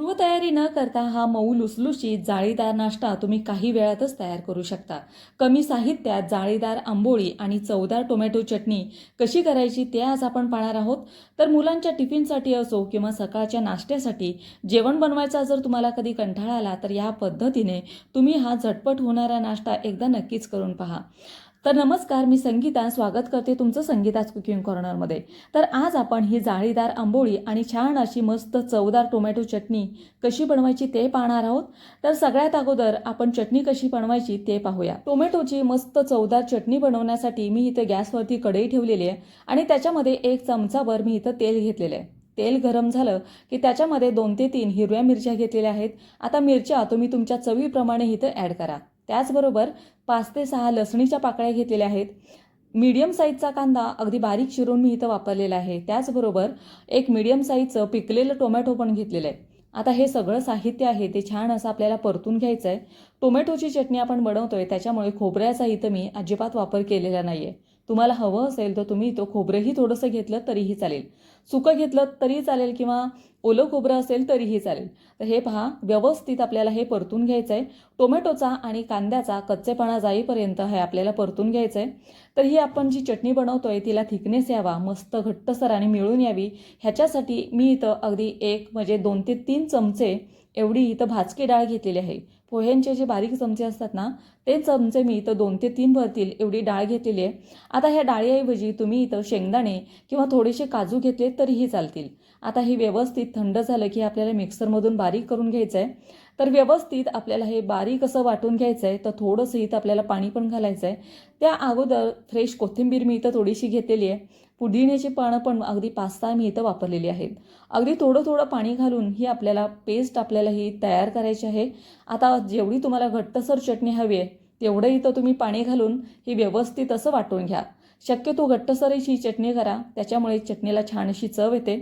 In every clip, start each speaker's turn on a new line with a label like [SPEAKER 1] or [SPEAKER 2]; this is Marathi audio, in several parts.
[SPEAKER 1] पूर्वतयारी न करता हा मऊ लुसलुशीत जाळीदार नाश्ता तुम्ही काही वेळातच तयार करू शकता. कमी साहित्यात जाळीदार आंबोळी आणि चवदार टोमॅटो चटणी कशी करायची ते आज आपण पाहणार आहोत. तर मुलांच्या टिफिनसाठी असो किंवा सकाळच्या नाश्त्यासाठी जेवण बनवायचा जर तुम्हाला कधी कंटाळा आला तर या पद्धतीने तुम्ही हा झटपट होणारा नाश्ता एकदा नक्कीच करून पहा. तर नमस्कार मी संगीता. स्वागत करते तुमचं संगीताच कुकिंग कॉर्नरमध्ये तर आज आपण ही जाळीदार आंबोळी आणि छान अशी मस्त चवदार टोमॅटो चटणी कशी बनवायची ते पाहणार आहोत. तर सगळ्यात अगोदर आपण चटणी कशी बनवायची ते पाहूया. टोमॅटोची मस्त चवदार चटणी बनवण्यासाठी मी इथे गॅसवरती कढई ठेवलेली आहे आणि त्याच्यामध्ये एक चमचाभर मी इथं तेल घेतलेलं आहे. तेल गरम झालं की त्याच्यामध्ये दोन ते तीन हिरव्या मिरच्या घेतलेल्या आहेत. आता मिरच्या तुम्ही तुमच्या चवीप्रमाणे इथं ॲड करा. त्याचबरोबर पाच ते सहा लसणीच्या पाकळ्या घेतलेल्या आहेत. मीडियम साईजचा कांदा अगदी बारीक चिरून मी इथं वापरलेला आहे. त्याचबरोबर एक मीडियम साईजचं पिकलेलं टोमॅटो पण घेतलेलं आहे. आता हे सगळं साहित्य आहे ते छान असं आपल्याला परतून घ्यायचं आहे टोमॅटोची चटणी आपण बनवतोय त्याच्यामुळे खोबऱ्याचा इथं मी अजिबात वापर केलेला नाही आहे तुम्हाला हवं असेल तर तुम्ही तो खोबरंही थोडंसं घेतलं तरीही चालेल. सुकं घेतलं तरी चालेल किंवा ओलं खोबरं असेल तरीही चालेल. तर हे पहा व्यवस्थित आपल्याला हे परतून घ्यायचं आहे टोमॅटोचा आणि कांद्याचा कच्चेपणा जाईपर्यंत हे आपल्याला परतून घ्यायचं आहे तर ही आपण जी चटणी बनवतो आहे तिला थिकनेस यावा मस्त घट्टसर आणि मिळून यावी. ह्याच्यासाठी मी इथं अगदी एक म्हणजे दोन ते तीन चमचे एवढी इथं भाजकी डाळ घेतलेली आहे. पोह्यांचे जे बारीक चमचे असतात ना ते चमचे मी इथं दोन ते तीन भरतील एवढी डाळ घेतलेली आहे. आता ह्या डाळीऐवजी तुम्ही इथं शेंगदाणे किंवा थोडेसे काजू घेतले तरीही चालतील. आता हे व्यवस्थित थंड झालं की आपल्याला मिक्सरमधून बारीक करून घ्यायचं आहे तर व्यवस्थित आपल्याला हे बारीक असं वाटून घ्यायचं आहे तर थोडंसं इथं आपल्याला पाणी पण घालायचं आहे त्या अगोदर फ्रेश कोथिंबीर मी इथं थोडीशी घेतलेली आहे. पुदिन्याची पानं पण अगदी पाच सहा मी इथं वापरलेली आहेत. अगदी थोडं थोडं पाणी घालून ही आपल्याला पेस्ट आपल्याला ही तयार करायची आहे. आता जेवढी तुम्हाला घट्टसर चटणी हवी आहे तेवढं इथं तुम्ही पाणी घालून ही व्यवस्थित असं वाटून घ्या. शक्यतो घट्टसरीची चटणी करा त्याच्यामुळे चटणीला छान अशी चव येते.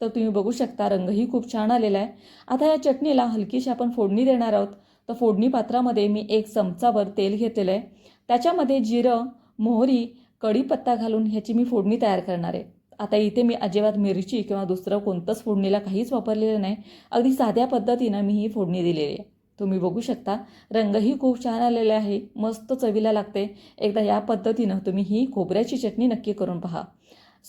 [SPEAKER 1] तर तुम्ही बघू शकता रंगही खूप छान आलेला आहे. आता या चटणीला हलकीशी आपण फोडणी देणार आहोत. तर फोडणी पात्रामध्ये मी एक चमचाभर तेल घेतलेलं आहे. त्याच्यामध्ये जिरं मोहरी कढीपत्ता घालून ह्याची मी फोडणी तयार करणार आहे. आता इथे मी अजिबात मिरची किंवा दुसरं कोणतंच फोडणीला काहीच वापरलेलं नाही. अगदी साध्या पद्धतीनं मी ही फोडणी दिलेली आहे. तुम्ही बघू शकता रंगही खूप छान आलेला आहे. मस्त चवीला लागते. एकदा या पद्धतीनं तुम्ही ही खोबऱ्याची चटणी नक्की करून पहा.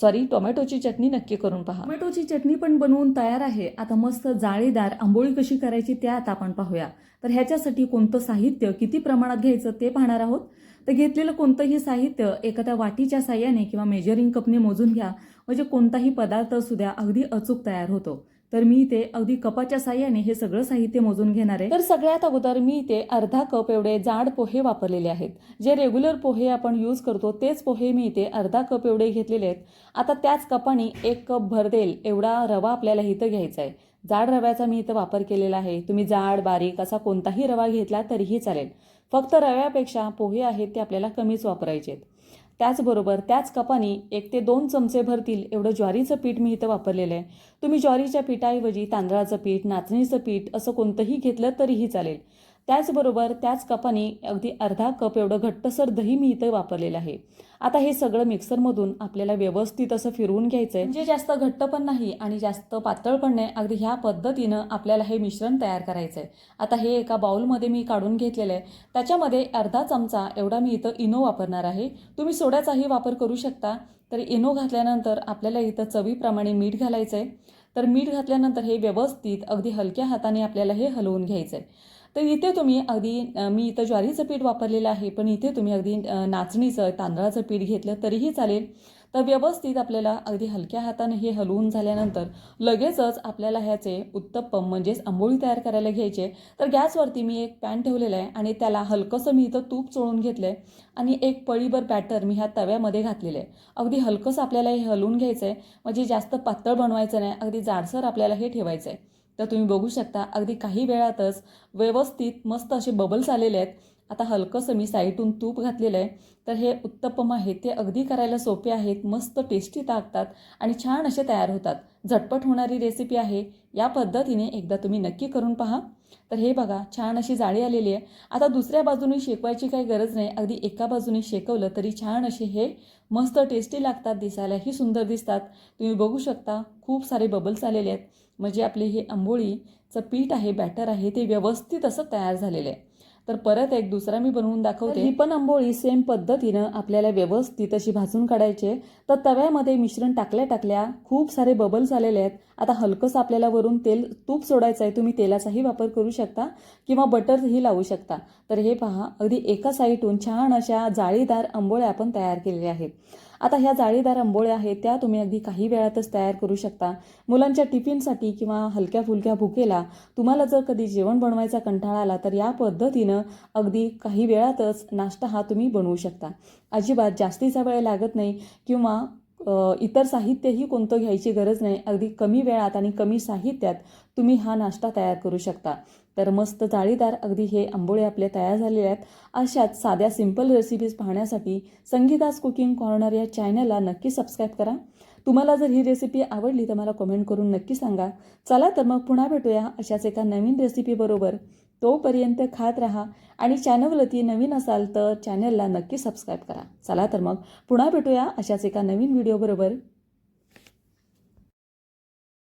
[SPEAKER 1] सॉरी टोमॅटोची चटणी नक्की करून पहा. टोमॅटोची चटणी पण बनवून तयार आहे. आता मस्त जाळीदार आंबोळी कशी करायची त्या आता आपण पाहूया. तर ह्याच्यासाठी कोणतं साहित्य किती प्रमाणात घ्यायचं ते पाहणार आहोत. तर घेतलेलं कोणतंही साहित्य एखाद्या वाटीच्या साह्याने किंवा मेजरिंग कपने मोजून घ्या. म्हणजे कोणताही पदार्थ असू द्या अगदी अचूक तयार होतो. तर मी इथे अगदी कपाच्या साह्याने हे सगळं साहित्य मोजून घेणार आहे. तर सगळ्यात अगोदर मी इथे अर्धा कप एवढे जाड पोहे वापरलेले आहेत. जे रेग्युलर पोहे आपण यूज करतो तेच पोहे मी इथे अर्धा कप एवढे घेतलेले आहेत. आता त्याच कपाने एक कप भरदेल एवढा रवा आपल्याला इथं घ्यायचा आहे. जाड रव्याचा मी इथं वापर केलेला आहे. तुम्ही जाड बारीक असा कोणताही रवा घेतला तरीही चालेल. फक्त रव्यापेक्षा पोहे आहेत ते आपल्याला कमीच वापरायचे आहेत. त्याचबरोबर त्याच कपानी एक ते दोन चमचे भरतील एवढं ज्वारीचं पीठ मी इथं वापरलेलं आहे. तुम्ही ज्वारीच्या पिठाऐवजी तांदळाचं पीठ नाचणीचं पीठ असं कोणतंही घेतलं तरीही चालेल. त्याचबरोबर त्याच कपाने अगदी अर्धा कप एवढं घट्टसर दही मी इथं वापरलेलं आहे. आता हे सगळं मिक्सरमधून आपल्याला व्यवस्थित असं फिरवून घ्यायचं आहे म्हणजे जास्त घट्ट पण नाही आणि जास्त पातळ पण नाही अगदी ह्या पद्धतीनं आपल्याला हे मिश्रण तयार करायचं आहे आता हे एका बाउलमध्ये मी काढून घेतलेलं आहे. त्याच्यामध्ये अर्धा चमचा एवढा मी इथं इनो वापरणार आहे. तुम्ही सोड्याचाही वापर करू शकता. तर इनो घातल्यानंतर आपल्याला इथं चवीप्रमाणे मीठ घालायचं आहे तर मीठ घातल्यानंतर हे व्यवस्थित अगदी हलक्या हाताने आपल्याला हे हलवून घ्यायचं आहे तर इथे तुम्ही अगदी मी इथं ज्वारीचं पीठ वापरलेलं आहे पण इथे तुम्ही अगदी नाचणीचं तांदळाचं पीठ घेतलं तरीही चालेल. तर व्यवस्थित आपल्याला अगदी हलक्या हाताने हे हलवून झाल्यानंतर लगेचच आपल्याला ह्याचे उत्तप्पम म्हणजेच आंबोळी तयार करायला घ्यायचे. तर गॅसवरती मी एक पॅन ठेवलेलं आहे आणि त्याला हलकंसं मी इथं तूप चोळून घेतलं आहे आणि एक पळीभर बॅटर मी ह्या तव्यामध्ये घातलेलं आहे. अगदी हलकंसं आपल्याला हे हलवून घ्यायचं आहे म्हणजे जास्त पातळ बनवायचं नाही अगदी जाडसर आपल्याला हे ठेवायचं आहे तर तुम्ही बघू शकता अगदी काही वेळातच व्यवस्थित मस्त असे बबल्स आलेले आहेत. आता हलकंसं मी साईटून तूप घातलेलं आहे. तर हे उत्तप्पम आहेत. ते अगदी करायला सोपे आहेत. मस्त टेस्टी टाकतात आणि छान असे तयार होतात. झटपट होणारी रेसिपी आहे. या पद्धतीने एकदा तुम्ही नक्की करून पहा. तर हे बघा छान अशी जाळी आलेली आहे. आता दुसऱ्या बाजूने शेकवायची काही गरज नाही. अगदी एका बाजूने शेकवलं तरी छान असे हे मस्त टेस्टी लागतात दिसायलाही सुंदर दिसतात. तुम्ही बघू शकता खूप सारे बबल्स आलेले आहेत. म्हणजे आपले हे आंबोळीचं पीठ आहे बॅटर आहे ते व्यवस्थित असं तयार झालेलं आहे. तर परत एक दुसरा मी बनवून दाखवते. ही पण आंबोळी सेम पद्धतीनं आपल्याला व्यवस्थित अशी भाजून काढायची. तर तव्यामध्ये मिश्रण टाकल्या टाकल्या खूप सारे बबल्स आलेले आहेत. आता हलकंसं आपल्याला वरून तेल तूप सोडायचं आहे तुम्ही तेलाचाही वापर करू शकता किंवा बटरही लावू शकता. तर हे पहा अगदी एका साईडून छान अशा जाळीदार आंबोळ्या आपण तयार केलेल्या आहेत. आता ह्या जाळीदार आंबोळ्या आहेत त्या तुम्ही अगदी काही वेळातच तयार करू शकता. मुलांच्या टिफिनसाठी किंवा हलक्या फुलक्या भुकेला तुम्हाला जर कधी जेवण बनवायचा कंटाळा आला तर या पद्धतीनं अगदी काही वेळातच नाश्ता हा तुम्ही बनवू शकता. अजिबात जास्तीचा वेळ लागत नाही किंवा इतर साहित्यही कोणतं घ्यायची गरज नाही. अगदी कमी वेळात आणि कमी साहित्यात तुम्ही हा नाश्ता तयार करू शकता. तर मस्त जाळीदार अगदी हे आंबोळे आपले तयार झालेले आहेत. अशाच साध्या सिंपल रेसिपीज पाहण्यासाठी संगीतास कुकिंग कॉर्नर या चॅनलला नक्की सबस्क्राईब करा. तुम्हाला जर ही रेसिपी आवडली तर मला कमेंट करून नक्की सांगा. चला तर मग पुन्हा भेटूया अशाच एका नवीन रेसिपीबरोबर तोपर्यंत खात राहा आणि चॅनलवरती नवीन असाल तर चॅनलला नक्की सबस्क्राईब करा. चला तर मग पुन्हा भेटूया अशाच एका नवीन व्हिडिओबरोबर